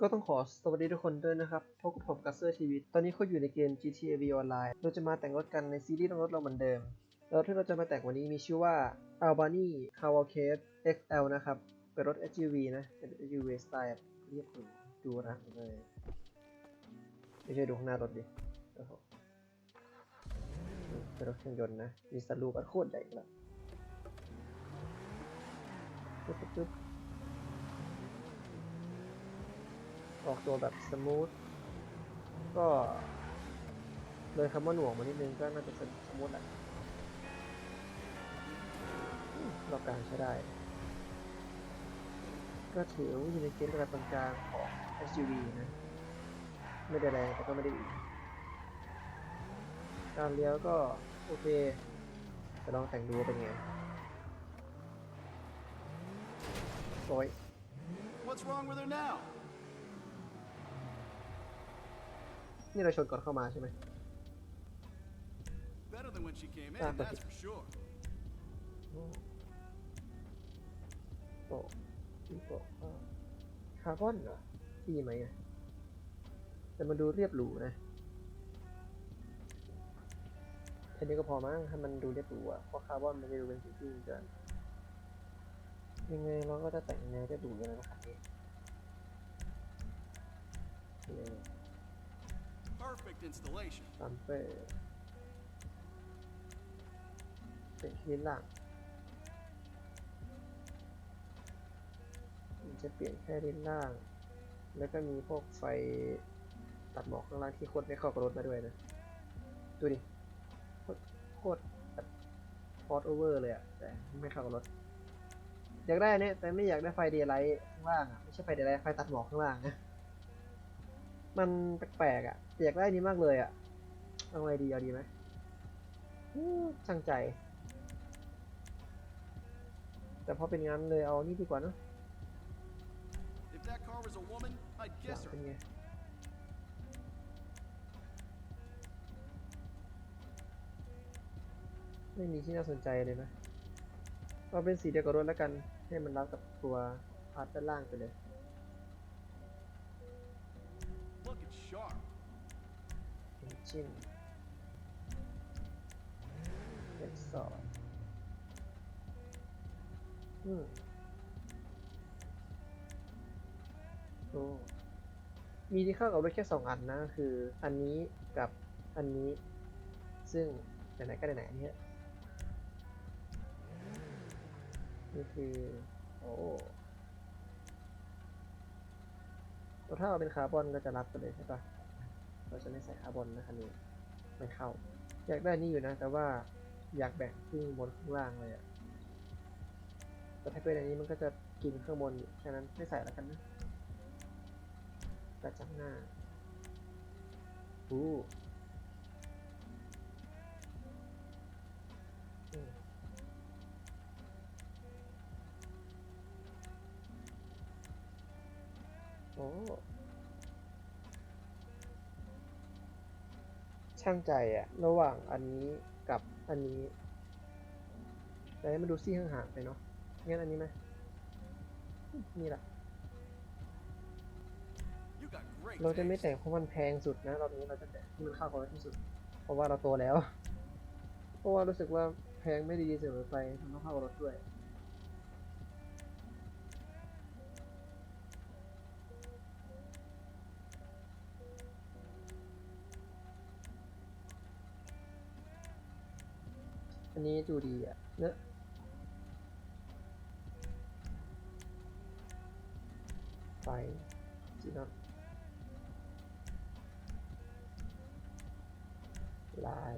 ก็ต้องขอสวัสดีทุกคนด้วยนะครับ พบกับผมกัสเซอร์ทีวีตตอนนี้เขาอยู่ในเกม GTA V Online เราจะมาแต่งรถกันในซีรีส์ต้องรถเราเหมือนเดิมแล้วที่เราจะมาแต่งวันนี้มีชื่อว่า Albany Cavalcade XL นะครับ เป็นรถ SUV นะเป็น SUV สไตล์เรียบหรูดูรักเลยไม่ใช่ดูข้างหน้ารถดิเป็นรถเครื่องยนต์นะ มีสลูปอันโคตรใหญ่เลย ปึ๊บออกตัวแบบสมูท ก็เลยคำว่าหน่วงมานิดนึงก็น่าจะสมูทแหละรอบกลางใช้ได้ ก็ถือว่าอยู่ในเกณฑ์ระดับกลางๆของ SUV นะ ไม่ได้แรงแต่ก็ไม่ได้อีกการเลี้ยวก็โอเค จะลองแต่งดูว่าเป็นไง โอ้ย What's wrong with her now? นี่เราชนก่อนเข้ามาใช่ไหม Better than when she came in, Ah, but- that's for sure. โอ้โตอีโตอ่าคาร์บอนเหรอดีไหมอะแต่มันดูเรียบหรูนะแค่นี้ก็พอมั้งให้มันดูเรียบหรูอะเพราะคาร์บอนมันจะดูเป็นสีที่เกิน ยังไงเราก็จะแต่งแนวเรียบหรูอยู่แล้วนะครับนี่นี่ Perfect installation. ซัมเปอร์เป็นที่หลังมันจะเปลี่ยนแค่ด้านล่าง แล้วก็มีพวกไฟตัดหมอกข้างล่างที่โคตรไม่เข้ากับรถมาด้วยนะ ดูดิ โคตรโคตรแบบฟอร์ดโอเวอร์เลยอะแต่ไม่เข้ากับรถ อยากได้เนี่ยแต่ไม่อยากได้ไฟเดย์ไลท์ข้างล่างอะไม่ใช่ไฟเดย์ไลท์ไฟตัดหมอกข้างล่างนะมันแปลกๆอะอยากได้นี้มากเลยอะเอาไงดีเอาดีไหมช่างใจ แต่พอเป็นงั้นเลยเอานี่ดีกว่านะ If that car was a woman, I'd หลั kiss ง her. เป็นไงไม่มีที่น่าสนใจเลยนะ เอาเป็นสีเดียวกับรถแล้วกัน ให้มันรับกับตัวพาร์ทด้านล่างไปเลยเอ็นจิ้นเป็นสอดอืมโอ้มีที่เข้ากับรถแค่สองอันนะ คืออันนี้กับอันนี้ ซึ่งไหนๆก็ไหนๆอันเนี้ย นี่คือ โอ้แล้วถ้าเอาเป็นคาร์บอนก็จะรับไปเลยใช่ปะเราจะไม่ใส่คาร์บอนนะคันนี้ ไม่เข้า อยากได้นี่อยู่นะ แต่ว่าอยากแบ่งครึ่งบนครึ่งล่างเลยอะแต่ถ้าเป็นอันนี้มันก็จะกินข้างบนอยู่แค่นั้นไม่ใส่แล้วกันนะกระจังหน้าอู้ ช่างใจอะระหว่างอันนี้กับอันนี้แต่ให้มันดูซี่ห่างๆไปเนาะงั้นอันนี้ไหมนี่แหละเราจะไม่แต่งเพราะมันแพงสุดนะรอบนี้เราจะแต่งที่มันเข้ากับรถที่สุด เพราะว่าเราโตแล้ว เพราะว่ารู้สึกว่าแพงไม่ดีเสมอไปมันต้องเข้ากับรถด้วย อันนี้ดูดีอะเนอะไฟจีนอนลาย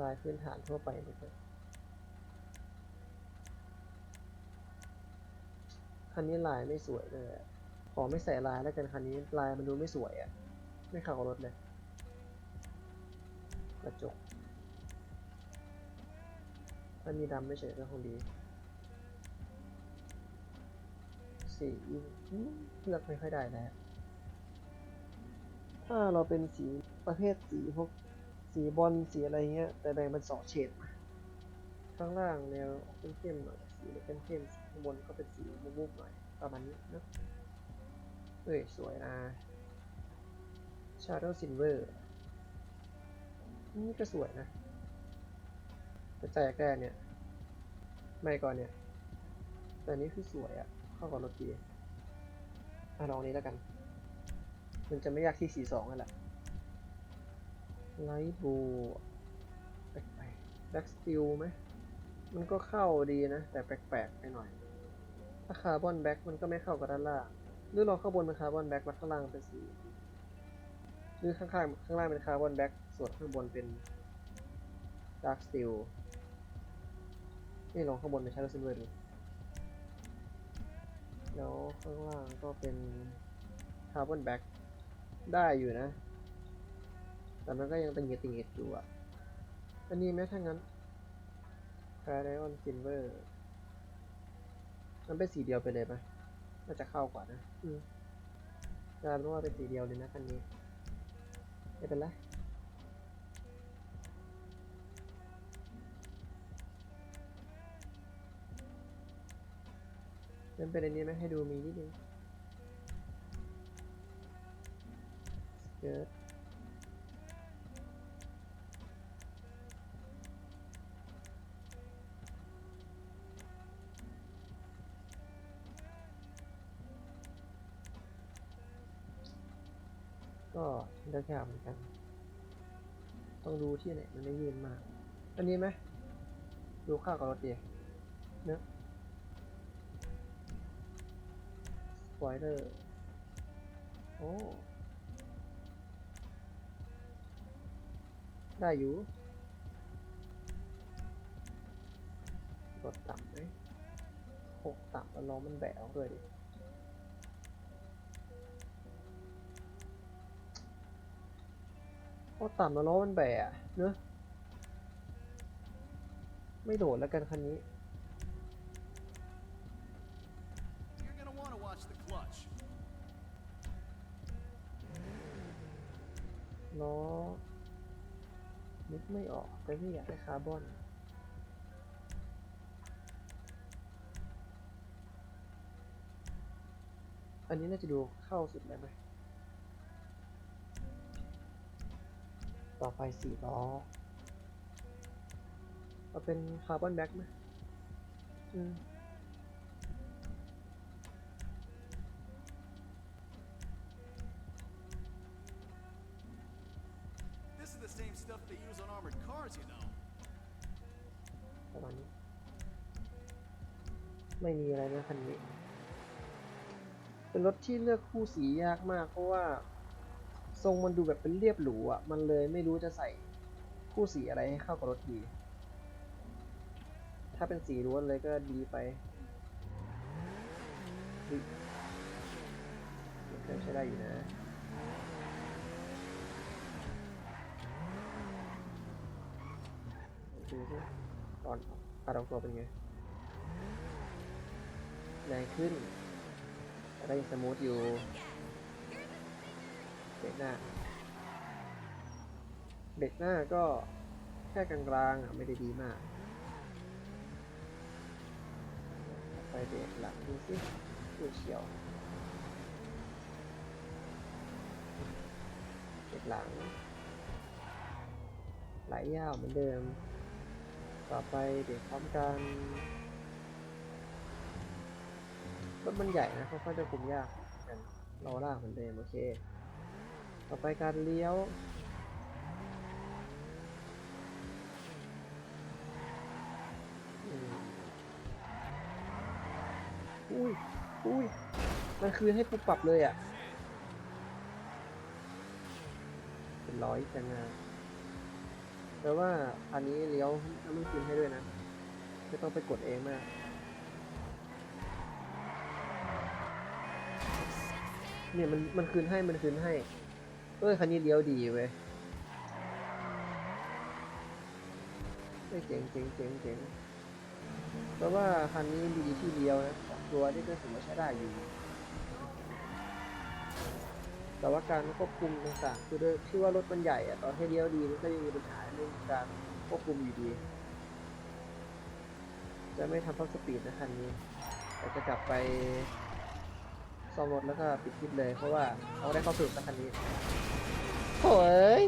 ลายพื้นฐานทั่วไปเลยคันนี้ลายไม่สวยเลย ขอไม่ใส่ลายแล้วกันคันนี้ลายมันดูไม่สวยอะ ไม่เข้ากับรถเลยกระจกถ้ามีดำไม่เฉยก็คงดีสีอืมเลือกไม่ค่อยได้แล้วถ้าเราเป็นสีประเภทสีพวกสีบอลสีอะไรเงี้ย แต่แบ่งเป็นสองเฉดมาข้างล่างแนวเข้มๆหน่อยสีเข้มๆข้างบนก็เป็นสีมุกๆหน่อยประมาณนี้เนะเฮ้ยสวยนะ Shadow Silver นี่ก็สวยนะแต่ใจแกเนี่ย ไม่ก่อนเนี่ย แต่อันนี้คือสวยอะเข้ากับรถดีอะลองนี้แล้วกัน มันจะไม่ยากที่สี่สองนั่นแหละไลท์บูแปลกๆแบ็กสติลไหมมันก็เข้าดีนะ แต่แปลกๆไปหน่อย ถ้าคาร์บอนแบ็กมันก็ไม่เข้ากับด้านล่าง หรือเราข้างบนเป็นคาร์บอนแบ็กแล้วข้างล่างเป็นสี หรือข้างๆข้างล่างเป็นคาร์บอนแบ็กส่วนข้างบนเป็นดาร์กสตีลนี่ลองข้างบนเป็นชาร์ลซิลเวอร์ดูแล้วข้างล่างก็เป็นคาร์บอนแบ็กได้อยู่นะ แต่มันก็ยังติงเงติงเงอยู่อะ อันนี้ไหมถ้างั้นคาร์ไดออนซิลเวอร์มันเป็นสีเดียวไปเลยไหมน่าจะเข้ากว่านะ อืมกลายเป็นว่าเป็นสีเดียวเลยนะคันนี้ ไม่เป็นไรมันเป็นอันนี้ไหมให้ดูมีนิดนึงสเกิร์ตก็ ได้แค่เหมือนกัน ต้องดูที่ไหนมันไม่ยืนมาก อันนี้ไหมดูข้าวกับรถดีเนื้อะสไวเดอร์โอ้ ได้อยู่รถต่ำไหมหกต่ำแล้วล้อมันแบะออกด้วยดิ โอ้ต่ำแล้วล้อมันแบะเนอะไม่โดดแล้วกันคันนี้ ล้อนึกไม่ออกแต่พี่อยากได้คาร์บอนอันนี้น่าจะดูเข้าสุดเลยไหม ต่อไปสี่ล้อเอาเป็นคาร์บอนแบ็กไหมอืม This is the same stuff they use on armored cars, you know. ประมาณนี้ไม่มีอะไรนะคันนี้ เป็นรถที่เลือกคู่สียากมากเพราะว่า ทรงมันดูแบบเป็นเรียบหรูอะ มันเลยไม่รู้จะใส่คู่สีอะไรให้เข้ากับรถดี ถ้าเป็นสีล้วนเลยก็ดีไปยเครื่องใช้ได้อยู่นะดูสิตอนการออกตัวเป็นไงแรงขึ้นแต่ก็ยังสมูทอยู่ เบรกหน้า เบรกหน้าก็แค่กลางๆอะไม่ได้ดีมาก ไปเบรกหลังดูสิดูเฉียวเบรกหลัง ไหลยาวเหมือนเดิม ต่อไปเบรกพร้อมกันรถมันใหญ่นะค่อนข้าจะคุมยากกันรอล่างเหมือนเดิมโอเค ต่อไปการเลี้ยวอุ้ยอุ้ยมันคืนให้ปุ๊บปรับเลยอะ่ะเป็นร้อยจังงาแปลว่าอันนี้เลี้ยวแล้วมันคืนให้ด้วยนะ ไม่ต้องไปกดเองมากเนี่ยมันมันคืนให้มันคืนให้ เอ้ยคันนี้เลี้ยวดีเว้ยเอ้ยเจ๋งเจ๋งเจ๋งเจ๋งเพราะว่าคันนี้ดีที่เลี้ยวนะตัวนี่ก็ถือว่าใช้ได้อยู่ แต่ว่าการควบคุมต่างๆคือด้วยที่ว่ารถมันใหญ่อะตอนให้เลี้ยวดีมันก็ยังมีปัญหาเรื่องการควบคุมอยู่ดี จะไม่ทำท็อปสปีดนะคันนี้แต่จะกลับไป ซ่อมรถแล้วก็ปิดคลิปเลย เพราะว่าเอาได้เข้าสุดกับคันนี้โถ่เอ้ย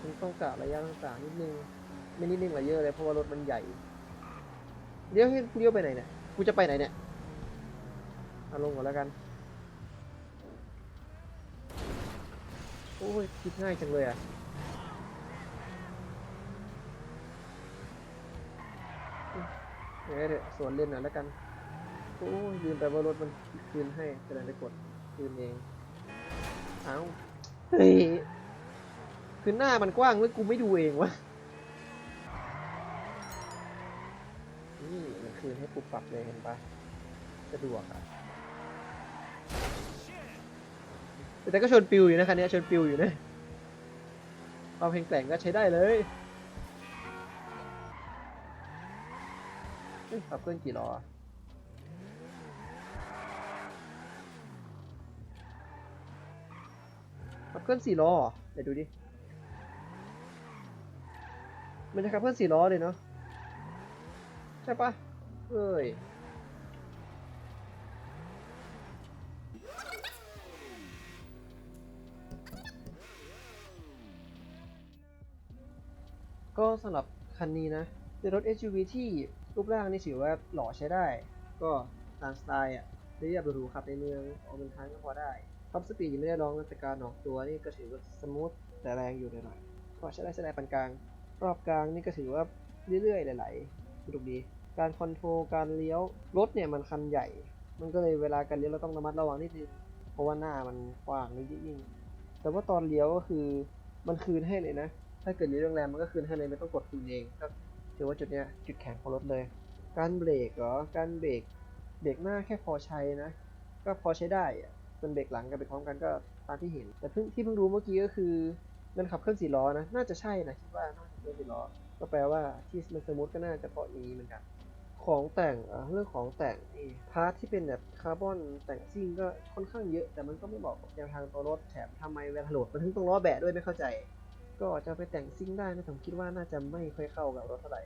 มันต้องกะระยะต่างๆนิดนึงไม่นิดนึงหรอกเยอะเลยเพราะว่ารถมันใหญ่เลี้ยวให้กูเลี้ยวไปไหนเนี่ยกูจะไปไหนเนี่ยเอาลงก่อนแล้วกันโอ้ยคิดง่ายจังเลยอะเดี๋ยวเดี๋ยวสวนเล่นหน่อยแล้วกัน โอ้ยลืมไปว่ารถมันคืนให้กำลังไปกดคืนเองเอ้าเฮ้ยคือหน้ามันกว้างเว้ยกูไม่ดูเองวะนี่มันคืนให้ปุบปรับเลยเห็นปะสะดวกอะแต่ก็ชนปิวอยู่นะคันนี้ชนปิวอยู่นะความเพลงแต่งก็ใช้ได้เลยเอ้ยขับเคลื่อนกี่ล้ออะขับ เคลื่อนสี่ล้อเหรอเดี๋ยวดูดิ มันจะขับเคลื่อนสี่ล้อเลยเนาะ ใช่ปะเอ้ย ก็สำหรับคันนี้นะเป็นรถ SUV ที่รูปร่างนี่ถือว่าหล่อใช้ได้ ก็ตามสไตล์อะเรียบหรูขับในเมืองออกเดินทางก็พอได้ ท็อปสปีดยังไม่ได้ลองนะแต่การออกตัวนี่ก็ถือว่าสมูทแต่แรงอยู่หน่อยๆพอใช้ได้ใช้ได้ปานกลาง รอบกลางนี่ก็ถือว่าเรื่อยๆหลายๆสนุกดีการคอนโทรลการเลี้ยวรถเนี่ยมันคันใหญ่ มันก็เลยเวลาการเลี้ยวเราต้องระมัดระวังนิดนึงเพราะว่าหน้ามันกว้างนิดยิ่งแต่ว่าตอนเลี้ยวก็คือมันคืนให้เลยนะ ถ้าเกิดมีเรื่องแรงมันก็คืนให้เลยไม่ต้องกดคืนเองก็ถือว่าจุดเนี้ยจุดแข็งของรถเลย การเบรกเหรอการเบรกเบรกหน้าแค่พอใช้นะ ก็พอใช้ได้ อะส่วนเบรกหลังกับเบรกพร้อมกันก็ตามที่เห็น แต่เพิ่งที่เพิ่งรู้เมื่อกี้ก็คือมันขับเคลื่อนสี่ล้อนะ น่าจะใช่นะคิดว่าน่าจะเคลื่อนสี่ล้อ ก็แปลว่าที่มันสมูทก็น่าจะเพราะอย่างนี้เหมือนกัน ของแต่งเรื่องของแต่งนี่พาร์ทที่เป็นแบบคาร์บอนแต่งซิ่งก็ค่อนข้างเยอะ แต่มันก็ไม่บอกแนวทางตัวรถแถมทำไมเวลาโหลดมันถึงต้องล้อแบะด้วยไม่เข้าใจ ก็จะไปแต่งซิ่งได้นะผมคิดว่าน่าจะไม่ค่อยเข้ากับรถเท่าไหร่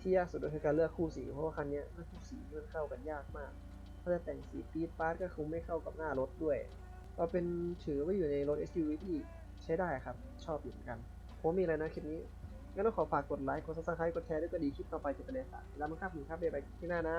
ที่ยากสุดก็คือการเลือกคู่สีเพราะว่าคันนี้เลือกคู่สีมันเข้ากันยากมาก ถ้าจะแต่งสีปี๊ดปาร์ตก็คงไม่เข้ากับหน้ารถด้วย เราเป็นถือว่าอยู่ในรถ SUV ที่ใช้ได้ครับ ชอบอยู่เหมือนกัน ผมมีอะไรนะคลิปนี้งั้นต้องขอฝากกดไลค์ กดซับสไครต์กดแชร์ด้วยก็ดีคลิปต่อไปจะเป็นอะไรสารแล้วมันครับผมครับเดี๋ยวไปที่หน้านะ